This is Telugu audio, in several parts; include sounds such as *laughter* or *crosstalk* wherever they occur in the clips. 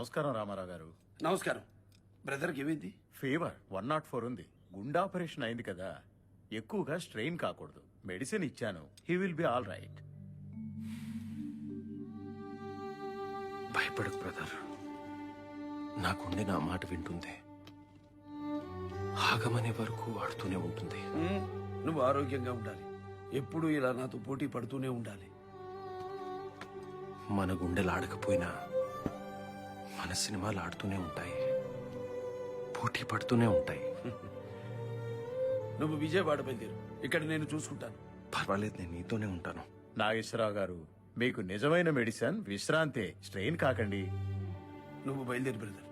నమస్కారం రామారావు గారు. నమస్కారం. బ్రదర్కి ఏమైంది? ఫీవర్ వన్ నాట్ ఫోర్ ఉంది. గుండె ఆపరేషన్ అయింది కదా. ఎక్కువగా స్ట్రెయిన్ కాకూడదు. మెడిసిన్ ఇచ్చాను. He will be all right భయపడకు బ్రదర్. నాకుండే నా మాట వింటుంది. ఆగమనే వరకు ఆడుతూనే ఉంటుంది. ఉమ్, నువ్వు ఆరోగ్యంగా ఉండాలి. ఎప్పుడూ ఇలా నాతో పోటీ పడుతూనే ఉండాలి. మన గుండెలు ఆడకపోయినా మన సినిమాలు ఆడుతూనే ఉంటాయి. పోటీ పడుతూనే ఉంటాయి. నువ్వు విజయవాడ బయలుదేరు. ఇక్కడ నేను చూసుకుంటాను. పర్వాలేదు నేను నీతోనే ఉంటాను. నాగేశ్వరరావు గారు మీకు నిజమైన మెడిసిన్ విశ్రాంతే స్ట్రెయిన్ కాకండి. నువ్వు బయలుదేరు బ్రదర్.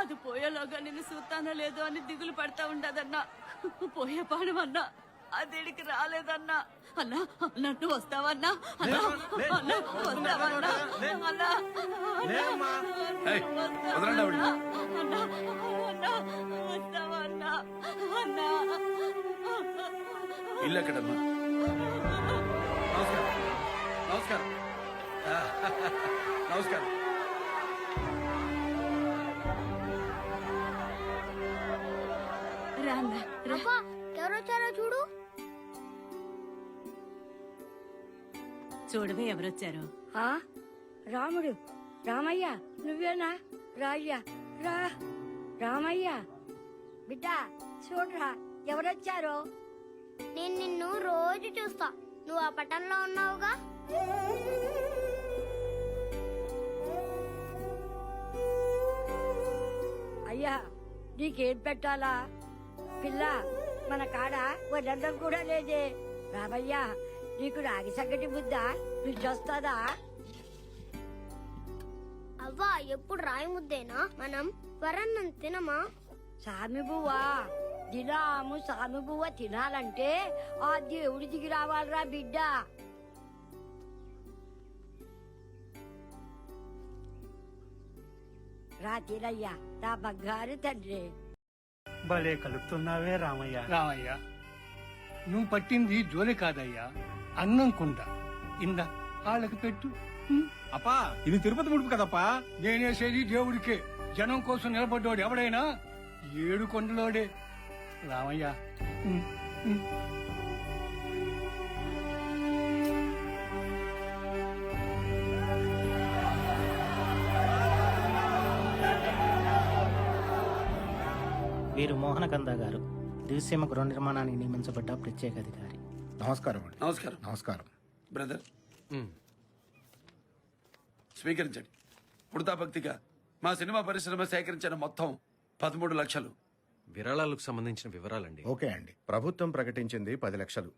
అది పోయేలోగా నిన్ను చూస్తానో లేదో అని దిగులు పడతా ఉండదన్నా. పోయే పాడమన్నా అదిడికి రాలేదన్నా. అన్నా నన్ను వస్తావన్నా అన్నా? అన్న వస్తావన్నా అన్నా. అన్నా అన్నా? వస్తావన్నా అన్నా ఇల్లు ఎక్కడమ్మా? నమస్కారం. నమస్కారం. *laughs* నమస్కారం. ఎవరొచ్చారో చూడు. చూడవే ఎవరొచ్చారు. ఆ రాముడు రామయ్య నువ్వేనా? రాయ్యా రా. రామయ్య బిడ్డ చూడరా ఎవరొచ్చారో? నేను నిన్ను రోజు చూస్తా. నువ్వు ఆ పట్టణంలో ఉన్నావుగా? అయ్యా నీకేం పెట్టాలా? పిల్ల మన కాడ వదంతం కూడా లేదే. రామయ్య నీకు రాగి సంగటి బుద్ధ రుచొస్తుందా అవ్వా ఎప్పుడు రాయి ముద్దేనా? మనం వరన్నం తినమా? సామి బువ్వా దినాము బువ్వ తినాలంటే ఆ దేవుడి దిగి రావాలిరా బిడ్డ. రా తినయ్యా నా బంగారు తండ్రి. భలే కలుపుతున్నావే రామయ్య. రామయ్య నువ్వు పట్టింది జోలి కాదయ్యా అన్నం కుండ. ఇంద వాళ్ళకి పెట్టు. అప్పా ఇది తిరుపతి ముడుపు కదప్పా? నేనేసేది దేవుడికే. జనం కోసం నిలబడ్డోడు ఎవడైనా? ఏడు కొండలోడే. రామయ్య. వీరు మోహనకంద గారు దివిసీమ గృహ నిర్మాణానికి నియమించబడ్డ ప్రత్యేక అధికారి నమస్కారం అండి. నమస్కారం. నమస్కారం. బ్రదర్. స్వీకరించండి. ఉడతా భక్తిగా మా సినిమా పరిశ్రమ సేకరించిన మొత్తం పదమూడు లక్షలు. విరాళాలకు సంబంధించిన వివరాలండి. ఓకే అండి. ప్రభుత్వం ప్రకటించింది పది లక్షలు.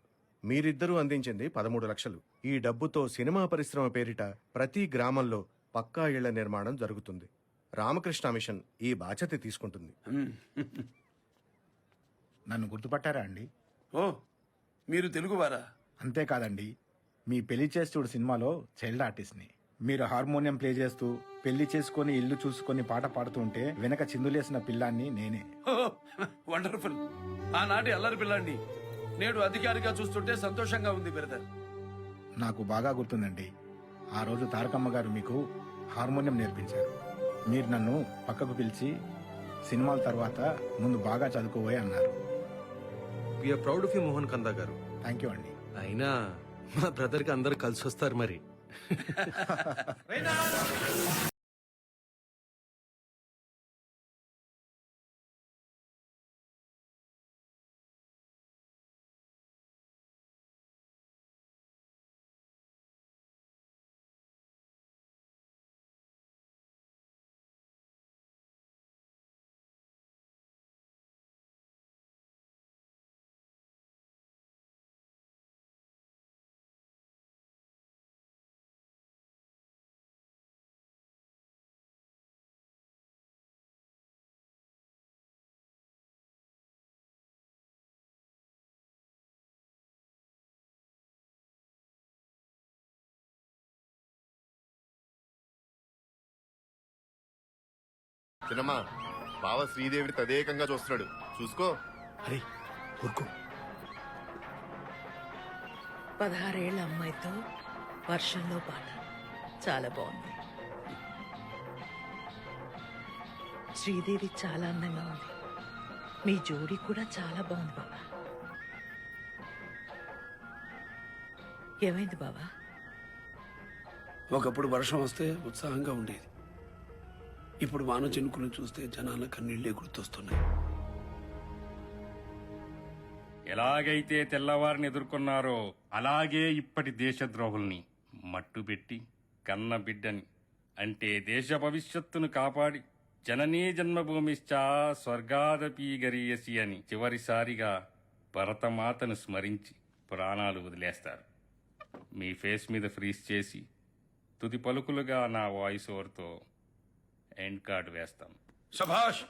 మీరిద్దరూ అందించింది పదమూడు లక్షలు. ఈ డబ్బుతో సినిమా పరిశ్రమ పేరిట ప్రతి గ్రామంలో పక్కా ఇళ్ళ నిర్మాణం జరుగుతుంది. రామకృష్ణ మిషన్ ఈ బాధ్యత తీసుకుంటుంది. *laughs* నన్ను గుర్తుపట్టారా అండి? ఓ మీరు తెలుగువారా? అంతేకాదండి మీ పెళ్ళి చేస్తుడు సినిమాలో చైల్డ్ ఆర్టిస్ట్ని. మీరు హార్మోనియం ప్లే చేస్తూ పెళ్ళి చేసుకొని ఇల్లు చూసుకొని పాట పాడుతూ ఉంటే వెనక చిందులేసిన పిల్లాన్ని నేనే. వండర్ఫుల్ ఆనాటి అల్లరి పిల్లాన్ని నేడు అధికారిగా చూస్తుంటే సంతోషంగా ఉంది బ్రదర్. నాకు బాగా గుర్తుందండి. ఆ రోజు తారకమ్మ గారు మీకు హార్మోనియం నేర్పించారు. మీరు నన్ను పక్కకు పిలిచి సినిమాల తర్వాత ముందు బాగా చదువుకోబోయే అన్నారు. We're proud of you Mohan Kanda garu. Thank you అండి. అయినా మా బ్రదర్కి అందరు కలిసి వస్తారు మరి *laughs* చిన్నమ్మా బావ శ్రీదేవిని తదేకంగా చూస్తున్నాడు. చూసుకో. అరే ఊరుకో. పదహారేళ్ళ అమ్మాయితో వర్షంలో పాట. చాలా బాగుంది. శ్రీదేవి చాలా అందంగా ఉంది. మీ జోడీ కూడా చాలా బాగుంది బాబా ఏమైంది బాబా ఒకప్పుడు వర్షం వస్తే ఉత్సాహంగా ఉండేది. ఇప్పుడు వాన చెనుకుని చూస్తే జనాల కన్నీళ్ళే గుర్తొస్తున్నాయి. ఎలాగైతే తెల్లవారిని ఎదుర్కొన్నారో అలాగే ఇప్పటి దేశద్రోహుల్ని మట్టుబెట్టి కన్న బిడ్డని అంటే దేశ భవిష్యత్తును కాపాడి జననీ జన్మభూమిశ్చా స్వర్గాదపీ గరీయసి అని చివరిసారిగా భరతమాతను స్మరించి ప్రాణాలు వదిలేస్తారు. మీ ఫేస్ మీద ఫ్రీజ్ చేసి తుది పలుకులుగా నా వాయిస్ ఓవర్తో ఎండ్ కార్డు వేస్తాం. శభాష్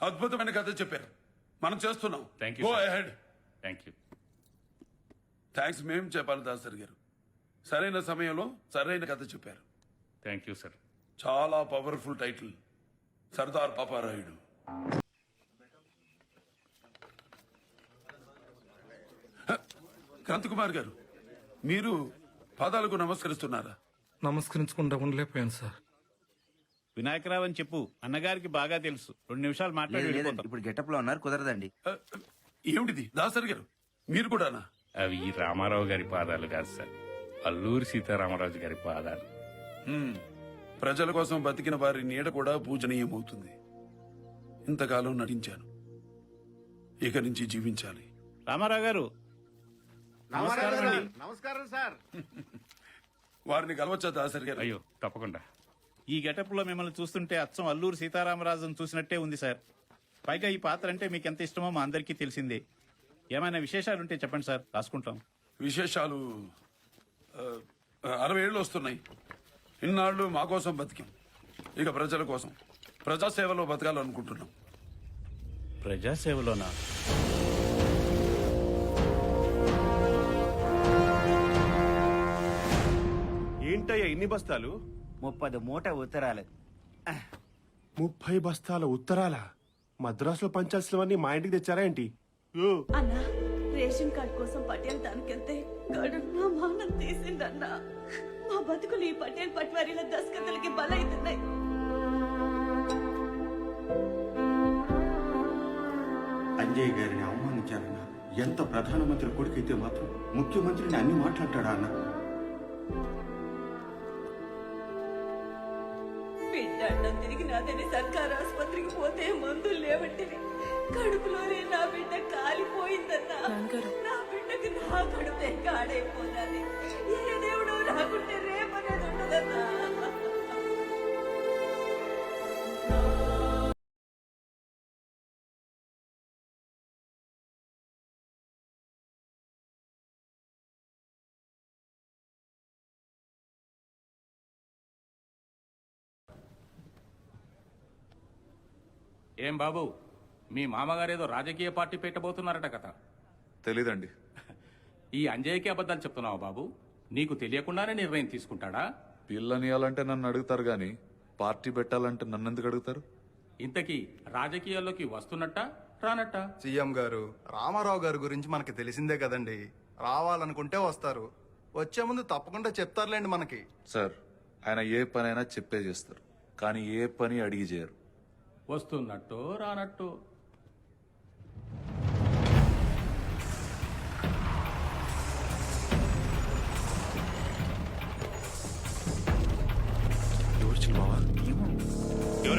అద్భుతమైన కథ చెప్పారు. మనం చేస్తున్నాం. Sir. Ahead thank you thanks మేం చెప్పాలి దాసరి గారు. సరైన సమయంలో సరైన కథ చెప్పారు. థ్యాంక్ యూ సార్ చాలా పవర్ఫుల్ టైటిల్ సర్దార్ పాపారాయుడు. హ, క్రాంతికుమార్ గారు మీరు పాదాలకు నమస్కరిస్తున్నారా? నమస్కరించకుండా ఉండలేకపోయాను సార్ వినాయకరావు అని చెప్పు. అన్నగారికి బాగా తెలుసు. రెండు నిమిషాలు మాట్లాడి ఇప్పుడు గెటప్లో ఉన్నారు కుదరదండి. ఏమిటిది? దాసరి గారు మీరు కూడానా? అవి రామారావు గారి పాదాలు కాదు సార్. అల్లూరి సీతారామరాజు గారి పాదాలు. హ్మ్. ప్రజల కోసం బతికిన వారి నీడ కూడా పూజనీయమవుతుంది. ఇంతకాలం నటించాను. ఇక నుంచి జీవించాలి. రామారావు గారు నమస్కారం సార్. వారిని కలవచ్చా దాసరి గారు? అయ్యో తప్పకుండా. ఈ గెటప్లో మిమ్మల్ని చూస్తుంటే అచ్చం అల్లూరు సీతారామరాజును చూసినట్టే ఉంది సార్. పైగా ఈ పాత్ర అంటే మీకు ఎంత ఇష్టమో మా అందరికీ తెలిసిందే. ఏమైనా విశేషాలుంటే చెప్పండి సార్. రాసుకుంటాం. విశేషాలు అరవై ఏళ్ళు వస్తున్నాయి. ఇన్నాళ్ళు మా కోసం బతికాం. ఇక ప్రజల కోసం. ప్రజాసేవలో బతకాలనుకుంటున్నాం. ప్రజాసేవలోనా? ఏంటయ్యా ఇన్ని బస్తాలు? ముప్పది మూట ఉత్తరాలు. ముప్పై బస్తాల ఉత్తరాల? మద్రాసులో పంచాల్సినవన్నీ మా ఇంటికి తెచ్చారా ఏంటి? అన్నా రేషన్ కార్డ్ కోసం పటేల్ దానికెళ్తే కడున్నా మానం తీసిండన్నా మా బతుకులు ఈ పటేల్ పట్వారీల దస్కతలకి బలైతున్నాయి. అంజయ్ గారిని అవమానించారన్న ఎంత ప్రధానమంత్రి కొడుకైతే మాత్రం ముఖ్యమంత్రిని అన్ని మాట్లాడతాడా అన్న? నాదని సర్కారు ఆసుపత్రికి పోతే మందులు లేవంటివి కడుపులోనే నా బిడ్డ కాలిపోయిందన్నా. నా బిడ్డకి నా కడుపే కాడైపోతుంది. ఏం బాబు? మీ మామగారేదో రాజకీయ పార్టీ పెట్టబోతున్నారట కదా తెలీదండి. ఈ అంజయ్యకి అబద్ధాలు చెప్తున్నావా బాబు? నీకు తెలియకుండానే నిర్ణయం తీసుకుంటాడా? పిల్లనియాలంటే నన్ను అడుగుతారు గాని పార్టీ పెట్టాలంటే నన్ను ఎందుకు అడుగుతారు? ఇంతకీ రాజకీయాల్లోకి వస్తున్నట్ట రానట్ట? సీఎం గారు రామారావు గారి గురించి మనకి తెలిసిందే కదండి. రావాలనుకుంటే వస్తారు. వచ్చే ముందు తప్పకుండా చెప్తారులేండి మనకి. సార్ ఆయన ఏ పనైనా చెప్పే చేస్తారు. కానీ ఏ పని అడిగి చేయరు. వస్తున్నట్టు రానట్టు.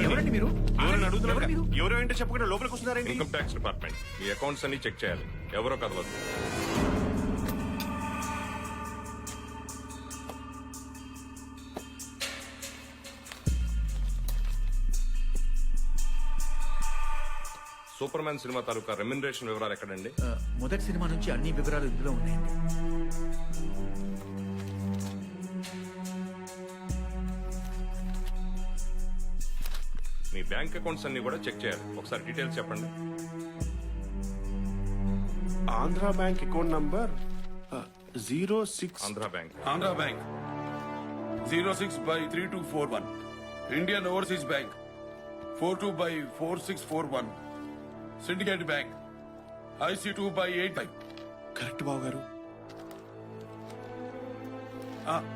ఎవరండి? మీరు? ఎవరైనా అడుగుతున్నారు ఎవరో ఏంటో చెప్పకుండా లోపలికి వస్తున్నారండి ఇన్కమ్ ట్యాక్స్ డిపార్ట్మెంట్ మీ అకౌంట్స్ అన్ని చెక్ చేయాలి. ఎవరో కదలదు సూపర్ మ్యాన్ సినిమా తాలూకా రెమ్యునరేషన్ వివరాలు ఎక్కడండి? మొదటి సినిమా నుంచి అన్ని వివరాలు ఇందులో ఉన్నాయండి. మీ బ్యాంక్ అకౌంట్స్ అన్ని కూడా చెక్ చేయాలి. ఒకసారి డీటెయిల్స్ చెప్పండి. Andhra bank account number zero six Andhra bank. Andhra bank. Zero six by three two four one. Indian overseas bank. Four two by four six four one. Syndicate bank IC two by eight five correct Babu garu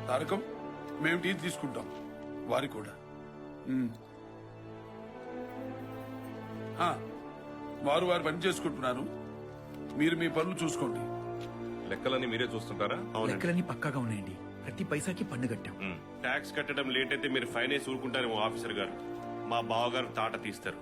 Tarakam మేము టీ తీసుకుంటాం. వారి కూడా. వారు వారు పని చేసుకుంటున్నారు. మీరు మీ పనులు చూసుకోండి. లెక్కలన్నీ మీరే చూస్తుంటారా? లెక్కలన్నీ పక్కాగా ఉన్నాయండి. ప్రతి పైసాకి పన్ను కట్టాం. ట్యాక్స్ కట్టడం లేట్ అయితే మీరు ఫైనేన్స్ ఊరుకుంటారేమో ఆఫీసర్ గారు. మా బావగారు తాట తీస్తారు.